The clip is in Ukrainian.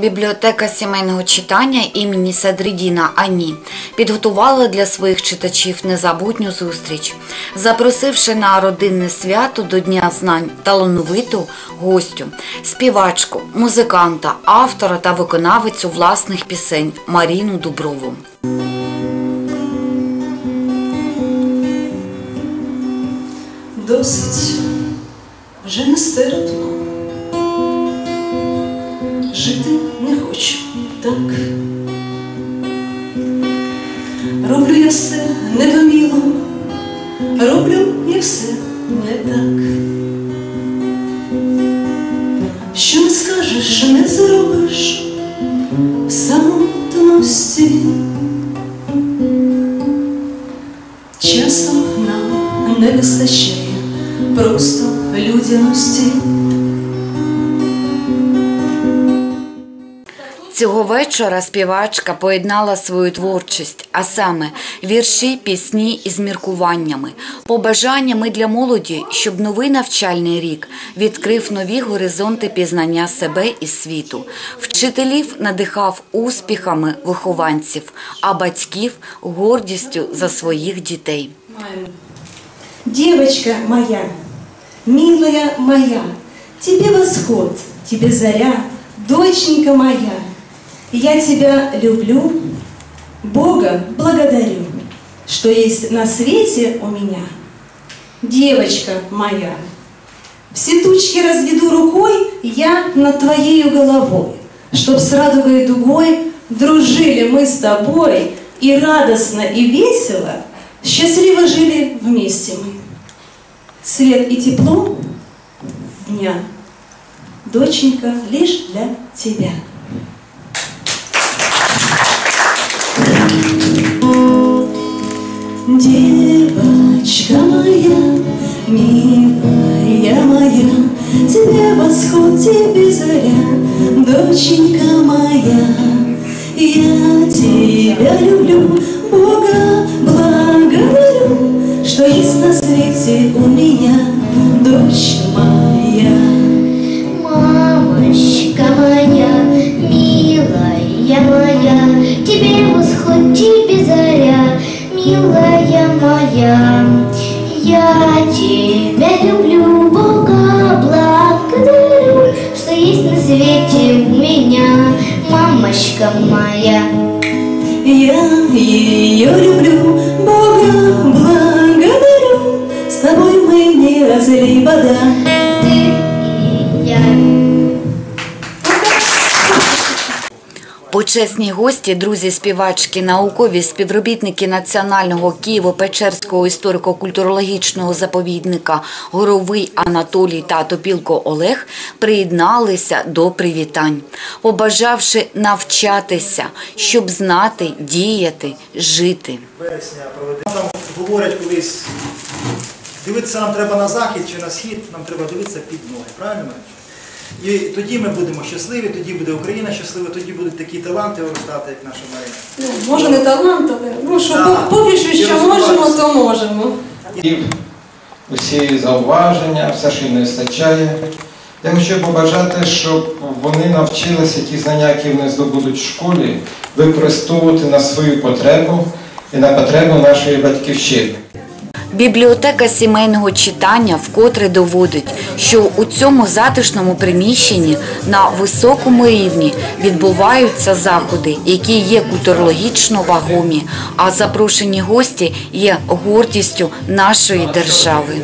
Бібліотека сімейного читання імені Садридіна Ані підготувала для своїх читачів незабутню зустріч, запросивши на родинне свято до Дня знань талановиту гостю, співачку, музиканта, автора та виконавицю власних пісень Маріну Дуброву. Досить вже нестерпно. Жити не хочу так. Роблю я все недоміло, роблю я все не так. Що не скажеш, не зробиш в самотності. Часом нам не вистачає просто людяності. Цього вечора співачка поєднала свою творчість, а саме вірші, пісні із міркуваннями, побажаннями для молоді, щоб новий навчальний рік відкрив нові горизонти пізнання себе і світу, вчителів надихав успіхами вихованців, а батьків гордістю за своїх дітей. Девочка моя, милая моя, тебе восход, тебе заря, доченька моя. Я тебя люблю, Бога благодарю, что есть на свете у меня. Девочка моя, все тучки разведу рукой я над твоею головой, чтоб с радугой дугой дружили мы с тобой и радостно и весело, счастливо жили вместе мы. Свет и тепло дня, доченька, лишь для тебя. Девочка моя, милая моя, тебе восход, тебе заря, доченька моя. Я тебя люблю, Бога благодарю, что есть на свете у меня дочь мамочка моя. Я ее люблю, Бога благодарю, с тобой мы не разлей вода. Почесні гості, друзі співачки, наукові співробітники Національного Києво-Печерського історико-культурологічного заповідника Горовий Анатолій та Топілко Олег приєдналися до привітань, побажавши навчатися, щоб знати, діяти, жити. Нам говорять колись, дивитися нам треба на захід чи на схід, нам треба дивитися під ноги, правильно? І тоді ми будемо щасливі, тоді буде Україна щаслива, тоді будуть такі таланти виростати, як наша Марина. Ну, може не талант, але ну, що по- поки що, що можемо, то можемо. І усі зауваження, все, що їм не вистачає. Я хочу побажати, щоб вони навчилися ті знання, які вони здобудуть в школі, використовувати на свою потребу і на потребу нашої батьківщини. Бібліотека сімейного читання вкотре доводить, що у цьому затишному приміщенні на високому рівні відбуваються заходи, які є культурологічно вагомі, а запрошені гості є гордістю нашої держави.